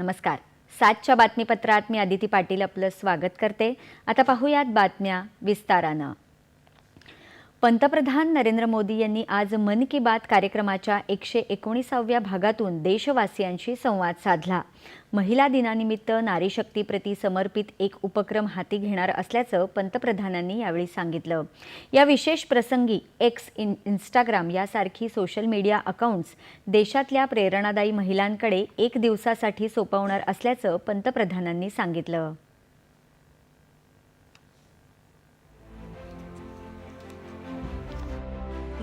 नमस्कार. सातच्या बातमीपत्रात मी आदिती पाटील आपलं स्वागत करते. आता पाहूयात बातम्या विस्तारानं. पंतप्रधान नरेंद्र मोदी यांनी आज मन की बात कार्यक्रमाच्या एकशे एकोणीसाव्या भागातून देशवासियांशी संवाद साधला. महिला दिनानिमित्त नारीशक्तीप्रती समर्पित एक उपक्रम हाती घेणार असल्याचं पंतप्रधानांनी यावेळी सांगितलं. या विशेष प्रसंगी एक्स इन इंस्टाग्राम यासारखी सोशल मीडिया अकाउंट्स देशातल्या प्रेरणादायी महिलांकडे एक दिवसासाठी सोपवणार असल्याचं पंतप्रधानांनी सांगितलं.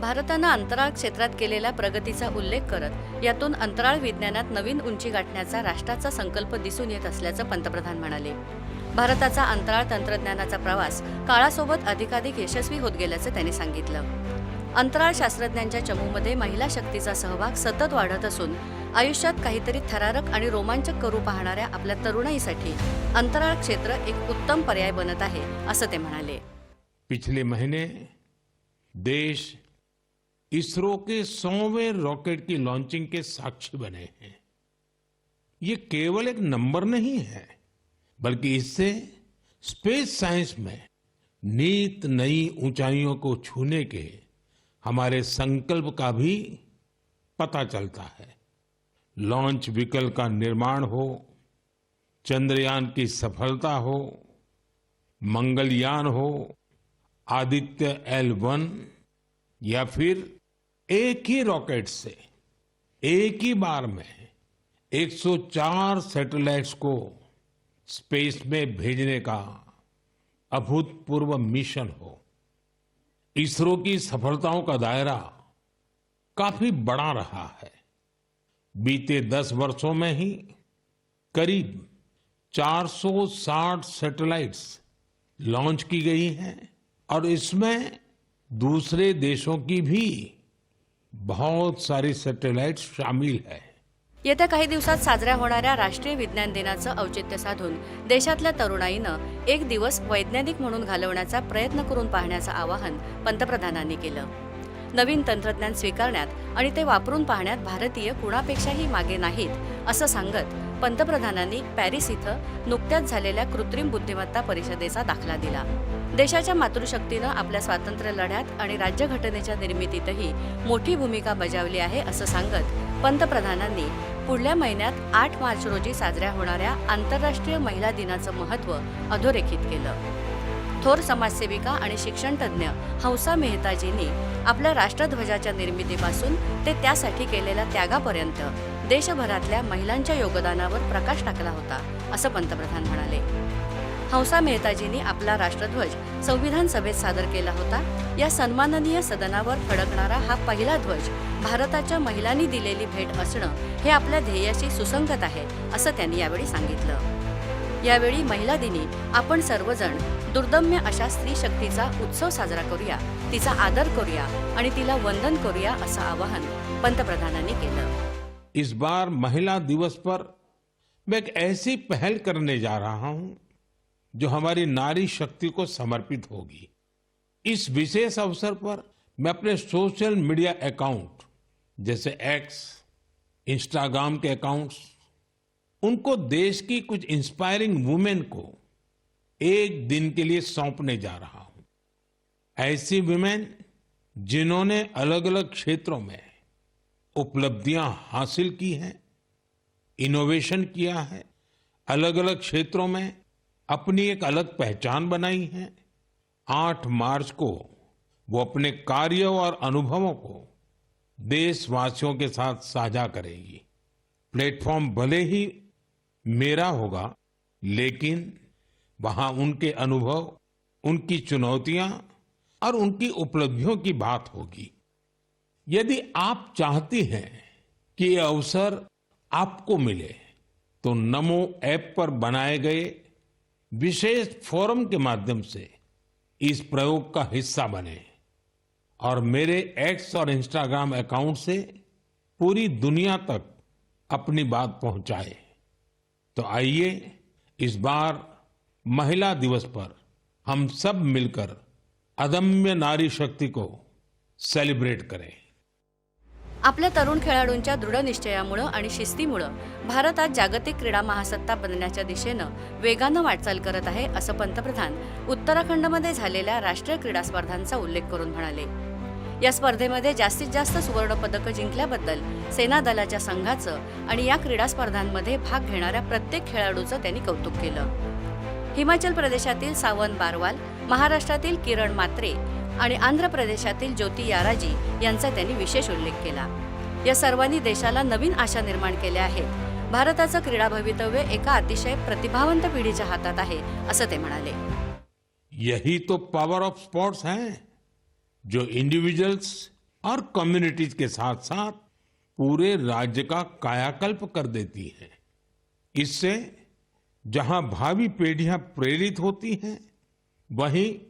भारतानं अंतराळ क्षेत्रात केलेल्या प्रगतीचा उल्लेख करत यातून अंतराळ विज्ञानात नवीन उंची गाठण्याचा राष्ट्राचा संकल्प दिसून येत असल्याचं पंतप्रधान म्हणाले. भारताचा अंतराळ तंत्रज्ञानाचा प्रवास काळासोबत अधिकाधिक यशस्वी होत गेल्याचं त्यांनी सांगितलं. अंतराळ शास्त्रज्ञांच्या चमूमध्ये महिला शक्तीचा सहभाग सतत वाढत असून आयुष्यात काहीतरी थरारक आणि रोमांचक करू पाहणाऱ्या आपल्या तरुणाईसाठी अंतराळ क्षेत्र एक उत्तम पर्याय बनत आहे असं ते म्हणाले. पिछले महिने देश इसरो के सौवें रॉकेट की लॉन्चिंग के साक्षी बने हैं। ये केवल एक नंबर नहीं है, बल्कि इससे स्पेस साइंस में नीत नई ऊंचाइयों को छूने के हमारे संकल्प का भी पता चलता है। लॉन्च व्हीकल का निर्माण हो, चंद्रयान की सफलता हो, मंगलयान हो, आदित्य एल वन या फिर एक ही रॉकेट से, एक ही बार में 104 सैटेलाइट्स को स्पेस में भेजने का अभूतपूर्व मिशन हो। इसरो की सफलताओं का दायरा काफ़ी बड़ा रहा है। बीते दस वर्षों में ही करीब 460 सैटेलाइट्स लॉन्च की गई हैं और इसमें दूसरे देशों की भी बहुत सारी सॅटेलाइट शामिल है। येत्या काही दिवसात साजऱ्या होणाऱ्या राष्ट्रीय विज्ञान दिनाचं औचित्य साधून देशातल्या तरुणाईनं एक दिवस वैज्ञानिक म्हणून घालवण्याचा प्रयत्न करून पाहण्याचं आवाहन पंतप्रधानांनी केलं. नवीन तंत्रज्ञान स्वीकारण्यात आणि ते वापरून पाहण्यात भारतीय कुणापेक्षाही मागे नाहीत असं सांगत पंतप्रधानांनी पॅरिस इथं नुकत्याच झालेल्या कृत्रिम बुद्धिमत्ता परिषदेचा दाखला दिला. देशाच्या मातृशक्तीनं आपल्या स्वातंत्र्य लढ्यात आणि राज्यघटनेच्या निर्मितीतही मोठी भूमिका बजावली आहे असं सांगत पंतप्रधानांनी पुढल्या महिन्यात आठ मार्च रोजी साजऱ्या होणाऱ्या आंतरराष्ट्रीय महिला दिनाचं महत्त्व अधोरेखित केलं. थोर समाजसेविका आणि शिक्षणतज्ज्ञ हंसा मेहताजींनी आपल्या राष्ट्रध्वजाच्या निर्मितीपासून ते त्यासाठी केलेल्या त्यागापर्यंत देशभरातल्या महिलांच्या योगदानावर प्रकाश टाकला होता असं पंतप्रधान म्हणाले. हंसा मेहताजींनी आपला राष्ट्रध्वज संविधान सभेत सादर केला होता. या सन्माननीय सदनावर फडकणारा हा पहिला ध्वज भारताच्या महिलांनी दिलेली भेट असणं हे आपल्या ध्येयाशी सुसंगत आहे असं त्यांनी यावेळी सांगितलं. यावेळी महिला दिनी आपण सर्वजण दुर्दम्य अशा स्त्री शक्तीचा उत्सव साजरा करूया तिचा आदर करूया आणि तिला वंदन करूया असं आवाहन पंतप्रधानांनी केलं. इस बार महिला दिवस पर मैं एक ऐसी पहल करने जा रहा हूँ जो हमारी नारी शक्ति को समर्पित होगी। इस विशेष अवसर पर मैं अपने सोशल मीडिया अकाउंट, जैसे एक्स इंस्टाग्राम के अकाउंट्स, उनको देश की कुछ इंस्पायरिंग वुमेन को एक दिन के लिए सौंपने जा रहा हूँ। ऐसी वुमेन जिन्होंने अलग अलग क्षेत्रों में उपलब्धियाँ हासिल की हैं इनोवेशन किया है अलग अलग क्षेत्रों में अपनी एक अलग पहचान बनाई है। आठ मार्च को वो अपने कार्य और अनुभवों को देशवासियों के साथ साझा करेगी। प्लेटफॉर्म भले ही मेरा होगा, लेकिन वहाँ उनके अनुभव, उनकी चुनौतियाँ और उनकी उपलब्धियों की बात होगी। यदि आप चाहती हैं कि ये अवसर आपको मिले तो नमो ऐप पर बनाए गए विशेष फोरम के माध्यम से इस प्रयोग का हिस्सा बने और मेरे एक्स और इंस्टाग्राम अकाउंट से पूरी दुनिया तक अपनी बात पहुँचाए। तो आइए इस बार महिला दिवस पर हम सब मिलकर अदम्य नारी शक्ति को सेलिब्रेट करें। आपल्या तरुण खेळाडूंच्या दृढनिश्चयामुळं आणि शिस्तीमुळं भारत आज जागतिक क्रीडा महासत्ता बनण्याच्या दिशेनं वेगानं वाटचाल करत आहे असं पंतप्रधान उत्तराखंडमध्ये झालेल्या राष्ट्रीय क्रीडा स्पर्धांचा उल्लेख करून म्हणाले. या स्पर्धेमध्ये जास्तीत जास्त सुवर्ण पदकं जिंकल्याबद्दल सेना दलाच्या संघाचं आणि या क्रीडा स्पर्धांमध्ये भाग घेणाऱ्या प्रत्येक खेळाडूचं त्यांनी कौतुक केलं. हिमाचल प्रदेशातील सावन बारवाल महाराष्ट्रातील किरण मात्रे आणि आंध्र प्रदेशातील ज्योती याराजी यांचा त्यांनी विशेष उल्लेख केला. या सर्वांनी देशाला नवीन आशा निर्माण केल्या आहेत. भारताचं क्रीडा भवितव्य एका अतिशय प्रतिभावंत पिढीच्या हातात आहे, असं ते म्हणाले. यही तो पावर ऑफ़ स्पोर्ट्स है, जो इंडिविजुअल्स और कम्युनिटीज के साथ साथ पूरे राज्य का कायाकल्प कर देती है। इससे जहाँ भावी पीढ़ियाँ प्रेरित होती हैं, वहीं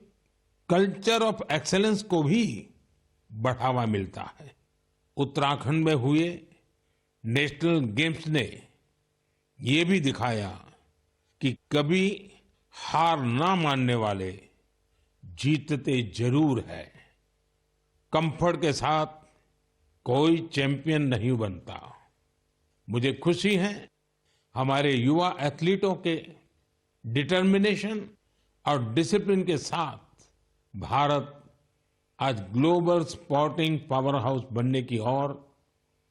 कल्चर ऑफ़ एक्सेलेंस को भी बढ़ावा मिलता है। उत्तराखंड में हुए नेशनल गेम्स ने ये भी दिखाया कि कभी हार ना मानने वाले जीतते ज़रूर है। कंफर्ट के साथ कोई चैंपियन नहीं बनता। मुझे खुशी है हमारे युवा एथलीटों के डिटर्मिनेशन और डिसिप्लिन के साथ भारत आज ग्लोबल स्पोर्टिंग पावर हाउस बनने की ओर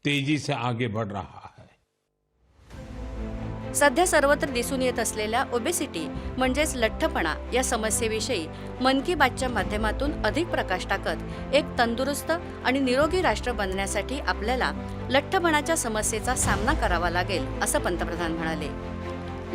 तेजी से आगे बढ़ रहा है। सध्या सर्वत्र दिसून येत असलेल्या ओबेसिटी म्हणजेच लठ्ठपणा या समस्येविषयी मन की बातच्या माध्यमातून अधिक प्रकाश टाकत एक तंदुरुस्त आणि निरोगी राष्ट्र बनण्यासाठी आपल्याला लठ्ठपणाच्या समस्येचा सामना करावा लागेल असं पंतप्रधान म्हणाले.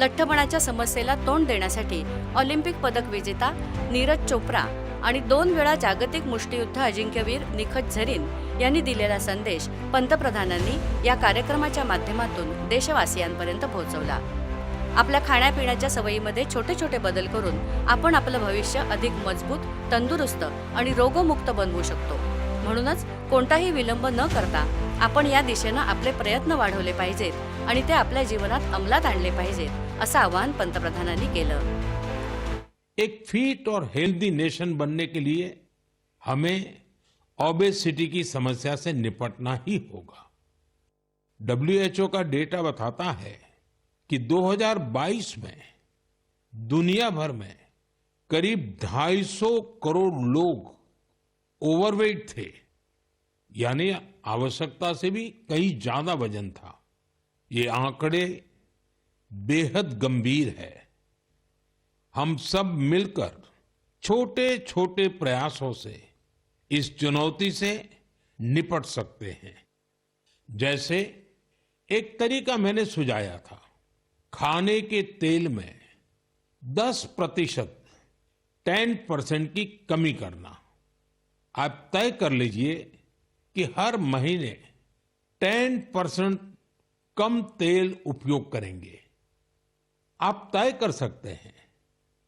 लठ्ठपणाच्या समस्येला तोंड देण्यासाठी ऑलिम्पिक पदक विजेता नीरज चोप्रा आणि दोन वेळा जागतिक मुष्टियुद्ध अजिंक्यवीर निखत झरीन यांनी दिलेला संदेश पंतप्रधानांनी या कार्यक्रमाच्या माध्यमातून देशवासियांपर्यंत पोहोचवला. आपल्या खाण्यापिण्याच्या सवयीमध्ये छोटे छोटे बदल करून आपण आपलं भविष्य अधिक मजबूत तंदुरुस्त आणि रोगमुक्त बनवू शकतो. म्हणूनच कोणताही विलंब न करता आपण या दिशेनं आपले प्रयत्न वाढवले पाहिजेत आणि ते आपल्या जीवनात अंमलात आणले पाहिजेत असं आवाहन पंतप्रधानांनी केलं. एक फिट और हेल्दी नेशन बनने के लिए हमें ओबेसिटी की समस्या से निपटना ही होगा। डब्ल्यूएचओ का डेटा बताता है कि 2022 में, दुनिया भर में करीब 250 करोड़ लोग ओवरवेट थे। यानी आवश्यकता से भी कहीं ज़्यादा वज़न था। ये आंकड़े बेहद गंभीर है। हम सब मिलकर छोटे छोटे प्रयासों से, इस चुनौती से निपट सकते हैं। जैसे एक तरीका मैंने सुझाया था, खाने के तेल में 10 प्रतिशत टेन परसेंट की कमी करना। आप तय कर लीजिए कि हर महीने टेन परसेंट कम तेल उपयोग करेंगे। आप तय कर सकते हैं।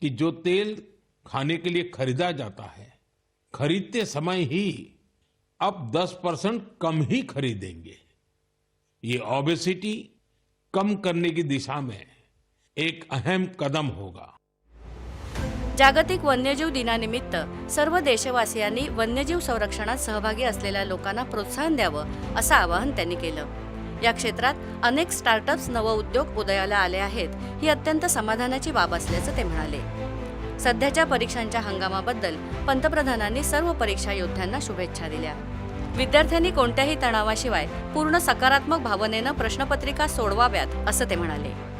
कि जो तेल खाने के लिए खरीदा जाता है, खरीदते समय ही अब 10 परसेंट कम ही खरीदेंगे। ये ओबेसिटी कम करने की दिशा में एक अहम कदम होगा। जागतिक वन्यजीव दिनानिमित्त सर्व देशवासियांनी वन्यजीव संरक्षणात सहभागी असलेल्या लोकांना प्रोत्साहन द्यावं असं आवाहन त्यांनी केलं. या क्षेत्रात अनेक स्टार्टअप्स नवउद्योग उदयाला आले आहेत. ही अत्यंत समाधानाची बाब असल्याचं ते म्हणाले. सध्याच्या परीक्षांच्या हंगामाबद्दल पंतप्रधानांनी सर्व परीक्षा योद्ध्यांना शुभेच्छा दिल्या. विद्यार्थ्यांनी कोणत्याही तणावाशिवाय पूर्ण सकारात्मक भावनेनं प्रश्नपत्रिका सोडवाव्यात असं ते म्हणाले.